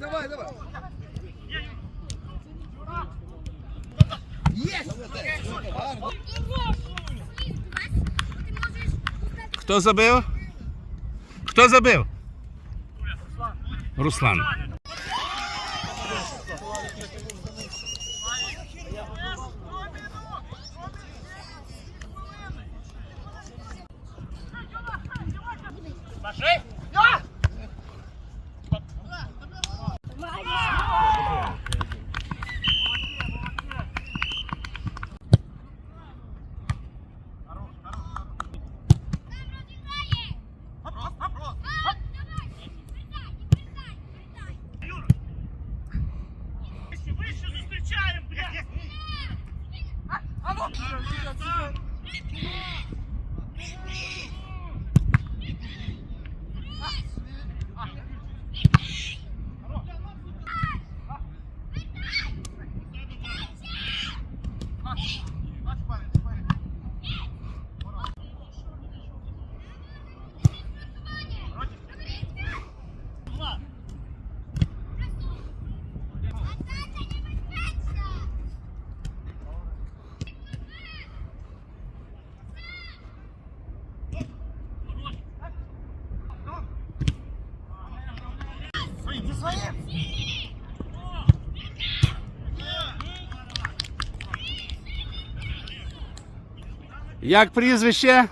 давай, давай. Єсть! Кто Хто забив? Хто забив? Руслан. Як прізвище?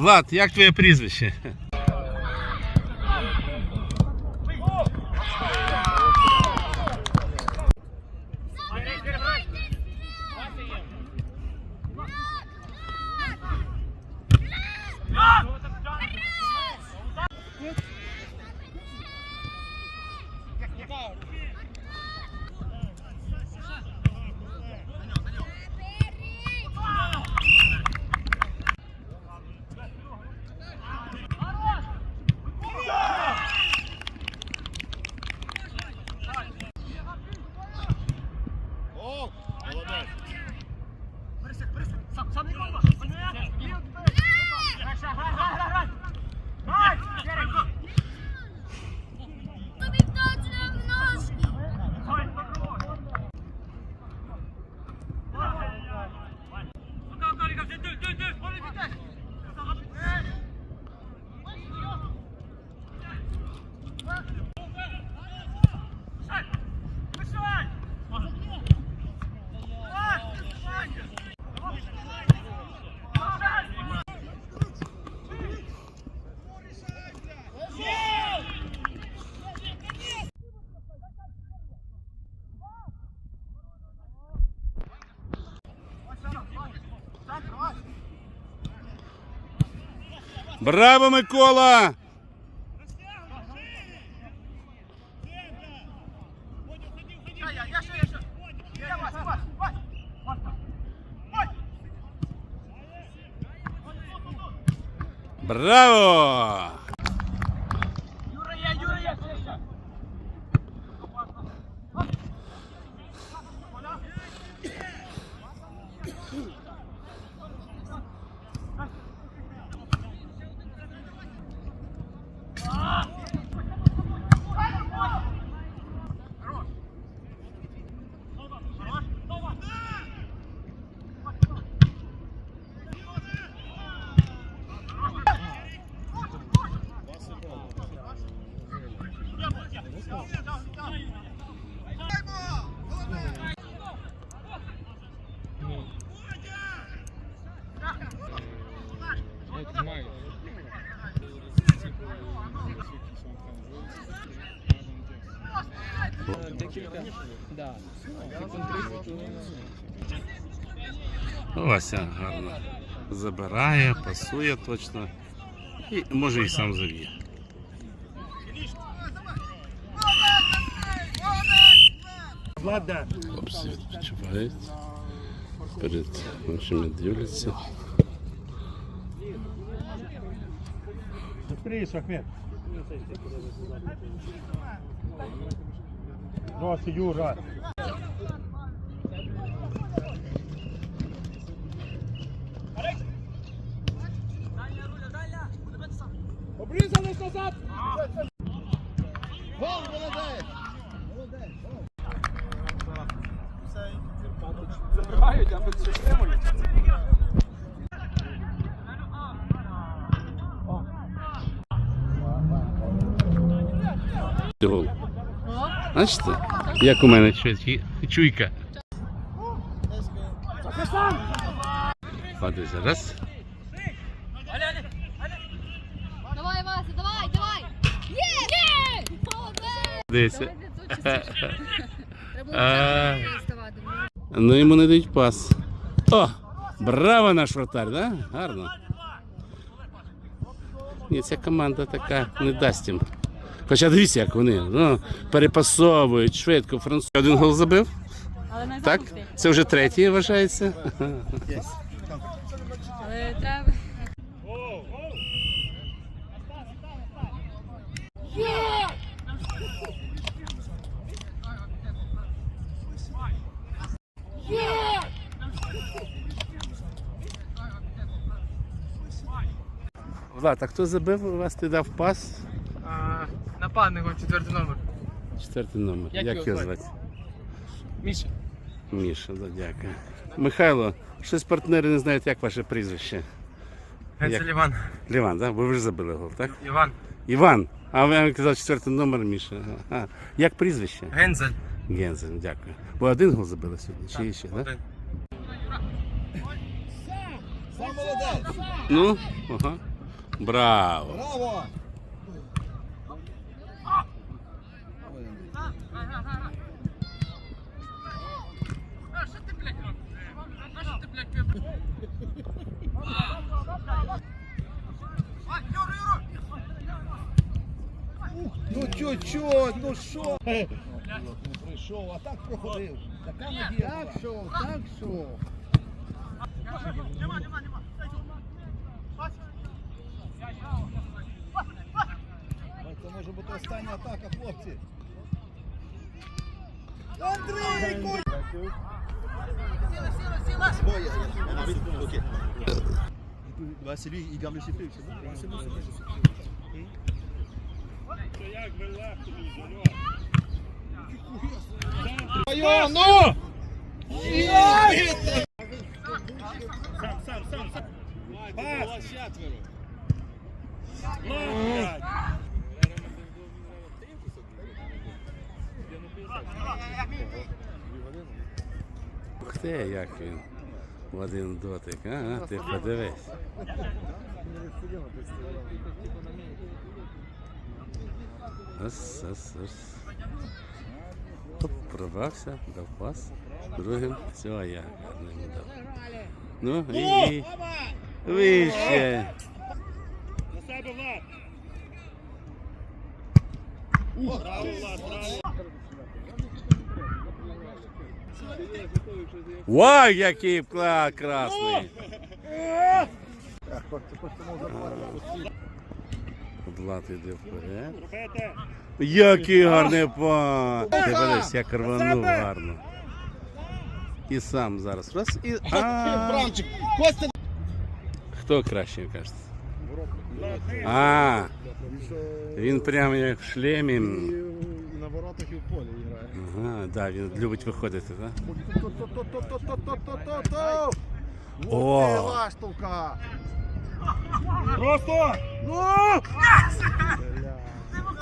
Влад, як твоє прізвище? Браво, Микола! Браво! Вася гарно забирає, пасує точно і може і сам заб'є. Хлопці відпочивають. Перед нашими дивляться. Быстрее, Ахмед. Здравствуй, Юра. Гол, молодець! Молодець! Забирають, або це стримують. Гол. Бачите? Як у мене чуй- чуйка. Падає зараз. Давай, Вася, давай, давай! Є! Є! Молодець! Дивіться. Треба. Ну йому не дають пас. О! Браво наш вратарь, да? Гарно. Ні, ця команда така не дасть їм. Хоча дивіться, як вони ну, перепасовують швидко. Француз один гол забив. Але Так? Це вже третій вважається. Але треба. Влад, а хто забив у вас? Ти дав пас? А, Нападником четвертий номер. Четвертий номер. Як Як, його звати? Міша. Міша, да, дякую. Михайло, щось партнери не знають, як ваше прізвище. Генцель Іван. Ліван, так? Бо ви ж забили гол, так? Іван. Іван. А ви вам казав четвертий номер Міша. А, як прізвище? Гензель. Гензель, дякую. Ви один гол забили сьогодні? Чи ще, так? Один. Ну, ага. Браво. Браво! Ну чуть-чуть, ну що? Не прийшов, а так проходив. Надія. Так що, так що. Це може бути остання атака, хлопці. Андрійко! Василий, il garde le sifflet, c'est bon C'est bon, c'est bon, je sais. Сам, сам, сам, сам. Пас. Блядь. Ух ти, як він. В один дотик. Ага, ти подивись. Ось, ось. Оп, пробрався, дав пас. Другим. Все, я гарно дав. Ну, і вище. На себе, Влад. Браво, Влад, браво. Вау, який красний. Влад іде вперед. Який гарний пас! Ти подивись, як рванув гарно. І сам зараз. Раз і. Хто краще кажете? А, він прямо як в шлемі. Воротах і в полі грає. Ага, да, він любить виходити, так? То-то-то-то-то-то-то-то! О! Лаштовка! Просто.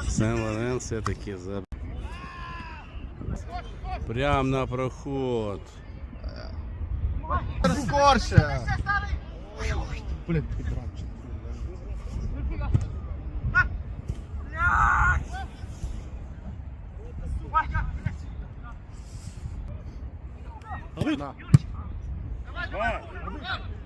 Сен Лорен все-таки за. Прям на проход. Скорше! Блін, ти На. Давай. Ай.